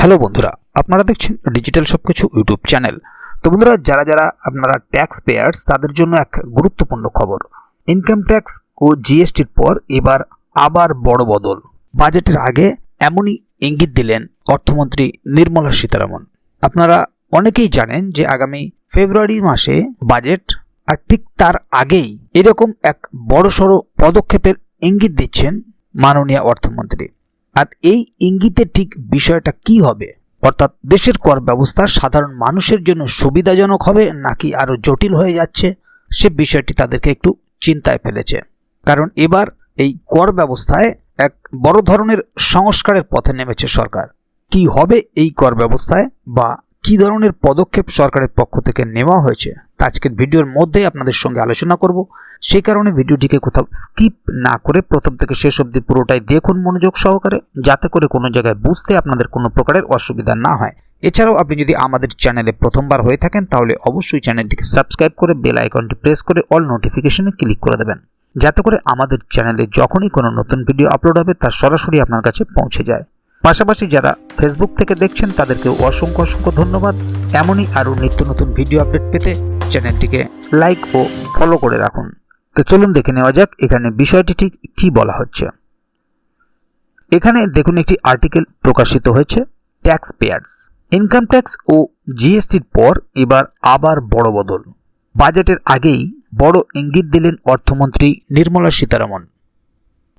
Hello বন্ধুরা, আপনারা দেখছেন ডিজিটাল সবকিছু ইউটিউব চ্যানেল। তো বন্ধুরা, যারা যারা আপনারা ট্যাক্স পেয়ার্স তাদের জন্য এক গুরুত্বপূর্ণ খবর। ইনকাম ট্যাক্স ও জিএসটির পর এবার আবার বড় বদল। বাজেটের আগে এমনই ইঙ্গিত দিলেন অর্থমন্ত্রী নির্মলা সীতারামন। আপনারা অনেকেই জানেন যে আগামী ফেব্রুয়ারি মাসে বাজেট, আর ঠিক তার আগেই এরকম এক বড়সড় পদক্ষেপের ইঙ্গিত দিচ্ছেন মাননীয় অর্থমন্ত্রী। আর এই ইঙ্গিতের ঠিক বিষয়টা কি হবে? অর্থাৎ দেশের কর ব্যবস্থা সাধারণ মানুষের জন্য সুবিধাজনক হবে নাকি আরও জটিল হয়ে যাচ্ছে? সে বিষয়টি তাদেরকে একটু চিন্তায় ফেলেছে। কারণ এবার এই কর ব্যবস্থায় এক বড় ধরনের সংস্কারের পথে নেমেছে সরকার। কি হবে এই কর ব্যবস্থায় বা কি ধরনের পদক্ষেপ সরকারের পক্ষ থেকে নেওয়া হয়েছে? তা আজকের ভিডিওর মধ্যেই আপনাদের সঙ্গে আলোচনা করব। সেই কারণে ভিডিওটিকে কোথাও স্কিপ না করে প্রথম থেকে শেষ অবধি পুরোটাই দেখুন মনোযোগ সহকারে, যাতে করে কোনো জায়গায় বুঝতে আপনাদের কোনো প্রকারের অসুবিধা না হয়। এছাড়াও আপনি যদি আমাদের চ্যানেলে প্রথমবার হয়ে থাকেন, তাহলে অবশ্যই চ্যানেলটিকে সাবস্ক্রাইব করে বেল আইকনটি প্রেস করে অল নোটিফিকেশনে ক্লিক করে দেবেন। যাতে করে আমাদের চ্যানেলে যখনই কোনো নতুন ভিডিও আপলোড হবে, তা সরাসরি আপনার কাছে পৌঁছে যায়। পাশাপাশি যারা ফেসবুক থেকে দেখছেন তাদেরকে অসংখ্য অসংখ্য ধন্যবাদ। এমনই আরও নিত্য নতুন ভিডিও আপডেট পেতে চ্যানেলটিকে লাইক ও ফলো করে রাখুন। তো চলুন দেখে নেওয়া যাক এখানে বিষয়টি ঠিক কী বলা হচ্ছে। এখানে দেখুন একটি আর্টিকেল প্রকাশিত হয়েছে ট্যাক্স পেয়ার্স ইনকাম ট্যাক্স ও জিএসটির পর এবার আবার বড় বদল। বাজেটের আগেই বড় ইঙ্গিত দিলেন অর্থমন্ত্রী নির্মলা সীতারামন।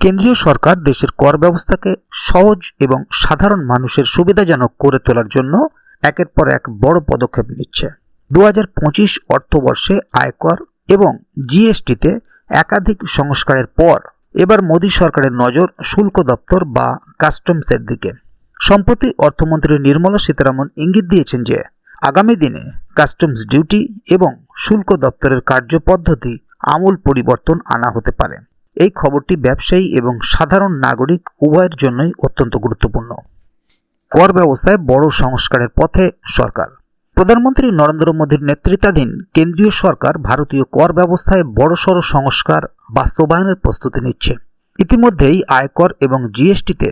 কেন্দ্রীয় সরকার দেশের কর ব্যবস্থাকে সহজ এবং সাধারণ মানুষের সুবিধাজনক করে তোলার জন্য একের পর এক বড় পদক্ষেপ নিচ্ছে। দু হাজার পঁচিশ অর্থবর্ষে আয়কর এবং জিএসটিতে একাধিক সংস্কারের পর এবার মোদী সরকারের নজর শুল্ক দপ্তর বা কাস্টমসের দিকে। সম্প্রতি অর্থমন্ত্রী নির্মলা সীতারামন ইঙ্গিত দিয়েছেন যে, আগামী দিনে কাস্টমস ডিউটি এবং শুল্ক দপ্তরের কার্যপদ্ধতি আমূল পরিবর্তন আনা হতে পারে। এই খবরটি ব্যবসায়ী এবং সাধারণ নাগরিক উভয়ের জন্যই অত্যন্ত গুরুত্বপূর্ণ। কর ব্যবস্থায় বড় সংস্কারের পথে সরকার। প্রধানমন্ত্রী নরেন্দ্র মোদীর নেতৃত্বাধীন কেন্দ্রীয় সরকার ভারতীয় কর ব্যবস্থায় বড়সড় সংস্কার বাস্তবায়নের প্রস্তুতি নিচ্ছে। ইতিমধ্যেই আয়কর এবং জিএসটিতে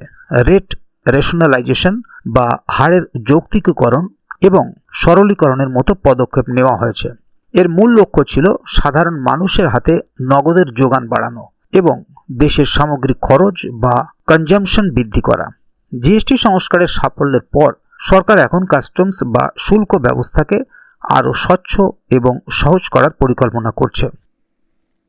রেট রেশনালাইজেশন বা হারের যৌক্তিকীকরণ এবং সরলীকরণের মতো পদক্ষেপ নেওয়া হয়েছে। এর মূল লক্ষ্য ছিল সাধারণ মানুষের হাতে নগদের যোগান বাড়ানো এবং দেশের সামগ্রিক খরচ বা কনজামশন বৃদ্ধি করা। জিএসটি সংস্কারের সাফল্যের পর সরকার এখন কাস্টমস বা শুল্ক ব্যবস্থাকে আরও স্বচ্ছ এবং সহজ করার পরিকল্পনা করছে।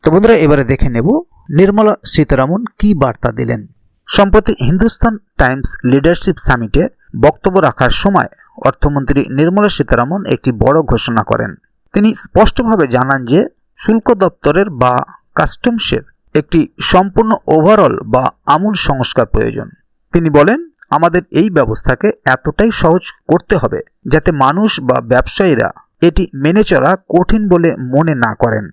তো বন্ধুরা, এবারে দেখে নেব নির্মলা সীতারামন কি বার্তা দিলেন। সম্প্রতি হিন্দুস্তান টাইমস লিডারশিপ সামিটে বক্তব্য রাখার সময় অর্থমন্ত্রী নির্মলা সীতারামন একটি বড় ঘোষণা করেন। তিনি স্পষ্টভাবে জানান যে শুল্ক দপ্তরের বা কাস্টমসের একটি সম্পূর্ণ ওভারঅল বা আমূল সংস্কার প্রয়োজন। তিনি বলেন আমাদের এই ব্যবস্থাকে এতটাই সহজ করতে হবে যাতে মানুষ বা ব্যবসায়ীরা এটি মেনে চলা কঠিন বলে মনে না করেন।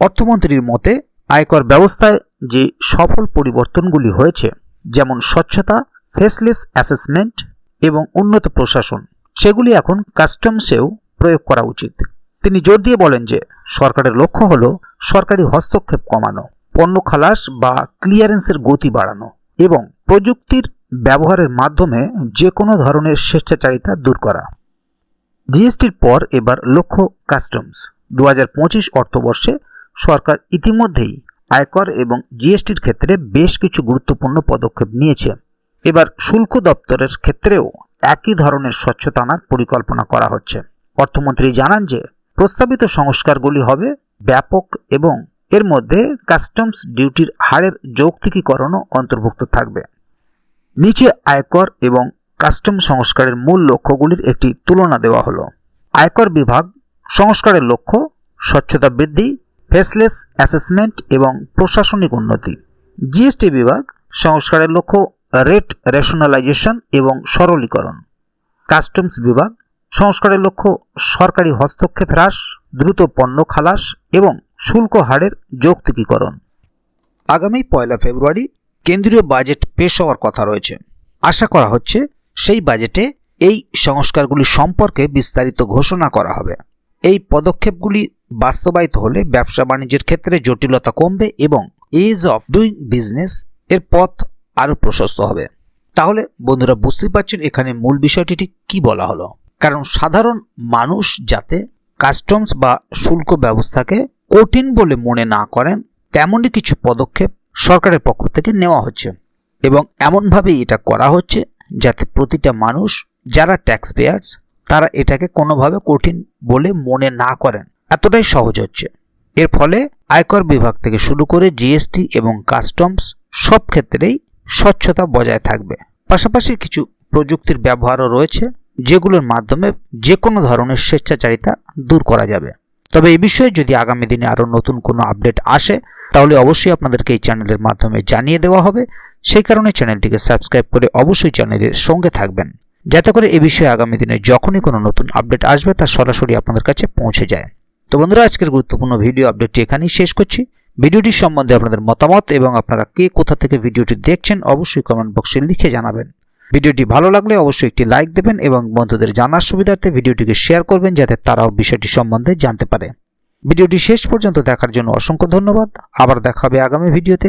অর্থমন্ত্রীর মতে, আয়কর ব্যবস্থায় যে সফল পরিবর্তনগুলি হয়েছে, যেমন স্বচ্ছতা, ফেসলেস অ্যাসেসমেন্ট এবং উন্নত প্রশাসন, সেগুলি এখন কাস্টমসেও প্রয়োগ করা উচিত। তিনি জোর দিয়ে বলেন যে, সরকারের লক্ষ্য হল সরকারি হস্তক্ষেপ কমানো, পণ্য খালাস বা ক্লিয়ারেন্সের গতি বাড়ানো এবং প্রযুক্তির ব্যবহারের মাধ্যমে যে কোনো ধরনের স্বেচ্ছাচারিতা দূর করা। জিএসটির পর এবার লক্ষ্য কাস্টমস। দু হাজার পঁচিশ অর্থবর্ষে সরকার ইতিমধ্যেই আয়কর এবং জিএসটির ক্ষেত্রে বেশ কিছু গুরুত্বপূর্ণ পদক্ষেপ নিয়েছে। এবার শুল্ক দপ্তরের ক্ষেত্রেও একই ধরনের স্বচ্ছতা আনার পরিকল্পনা করা হচ্ছে। অর্থমন্ত্রী জানান যে, প্রস্তাবিত সংস্কারগুলি হবে ব্যাপক এবং এর মধ্যে কাস্টমস ডিউটির হারের যৌক্তিকীকরণও অন্তর্ভুক্ত থাকবে। নিচে আয়কর এবং কাস্টম সংস্কারের মূল লক্ষ্যগুলির একটি তুলনা দেওয়া হলো। আয়কর বিভাগ সংস্কারের লক্ষ্য স্বচ্ছতা বৃদ্ধি, ফেসলেস অ্যাসেসমেন্ট এবং প্রশাসনিক উন্নতি। জিএসটি বিভাগ সংস্কারের লক্ষ্য রেট রেশনালাইজেশন এবং সরলীকরণ। কাস্টমস বিভাগ সংস্কারের লক্ষ্য সরকারি হস্তক্ষেপ হ্রাস, দ্রুত পণ্য খালাস এবং শুল্ক হারের যৌক্তিকীকরণ। আগামী পয়লা ফেব্রুয়ারি কেন্দ্রীয় বাজেট পেশ হওয়ার কথা রয়েছে। আশা করা হচ্ছে সেই বাজেটে এই সংস্কারগুলি সম্পর্কে বিস্তারিত ঘোষণা করা হবে। এই পদক্ষেপগুলি বাস্তবায়িত হলে ব্যবসা বাণিজ্যের ক্ষেত্রে জটিলতা কমবে এবং এজ অফ ডুইং বিজনেস এর পথ আরও প্রশস্ত হবে। তাহলে বন্ধুরা বুঝতেই পারছেন এখানে মূল বিষয়টি ঠিক কি বলা হলো। কারণ সাধারণ মানুষ যাতে কাস্টমস বা শুল্ক ব্যবস্থাকে কঠিন বলে মনে না করেন, তেমনই কিছু পদক্ষেপ সরকারের পক্ষ থেকে নেওয়া হচ্ছে। এবং এমনভাবেই এটা করা হচ্ছে যাতে প্রতিটা মানুষ, যারা ট্যাক্স পেয়ার্স তারা এটাকে কোনোভাবে কঠিন বলে মনে না করেন। এতটাই সহজ হচ্ছে। এর ফলে আয়কর বিভাগ থেকে শুরু করে জিএসটি এবং কাস্টমস সব ক্ষেত্রেই স্বচ্ছতা বজায় থাকবে। পাশাপাশি কিছু প্রযুক্তির ব্যবহারও রয়েছে, যেগুলোর মাধ্যমে যে কোনো ধরনের স্বেচ্ছাচারিতা দূর করা যাবে। তবে এ বিষয়ে যদি আগামী দিনে আরও নতুন কোনো আপডেট আসে, তাহলে অবশ্যই আপনাদেরকে এই চ্যানেলের মাধ্যমে জানিয়ে দেওয়া হবে। সেই কারণে চ্যানেলটিকে সাবস্ক্রাইব করে অবশ্যই চ্যানেলের সঙ্গে থাকবেন। যাতে করে এ বিষয়ে আগামী দিনে যখনই কোনো নতুন আপডেট আসবে তা সরাসরি আপনাদের কাছে পৌঁছে যায়। তো বন্ধুরা, আজকের গুরুত্বপূর্ণ ভিডিও আপডেটটি এখানেই শেষ করছি। ভিডিওটি সম্বন্ধে আপনাদের মতামত এবং আপনারা কে কোথা থেকে ভিডিওটি দেখছেন অবশ্যই কমেন্ট বক্সে লিখে জানাবেন। ভিডিওটি ভালো লাগলে অবশ্যই একটি লাইক দেবেন এবং বন্ধুদের জানার সুবিধার্থে ভিডিওটিকে শেয়ার করবেন যাতে তারাও বিষয়টি সম্বন্ধে জানতে পারে। ভিডিওটি শেষ পর্যন্ত দেখার জন্য অসংখ্য ধন্যবাদ। আবার দেখা হবে আগামী ভিডিওতে।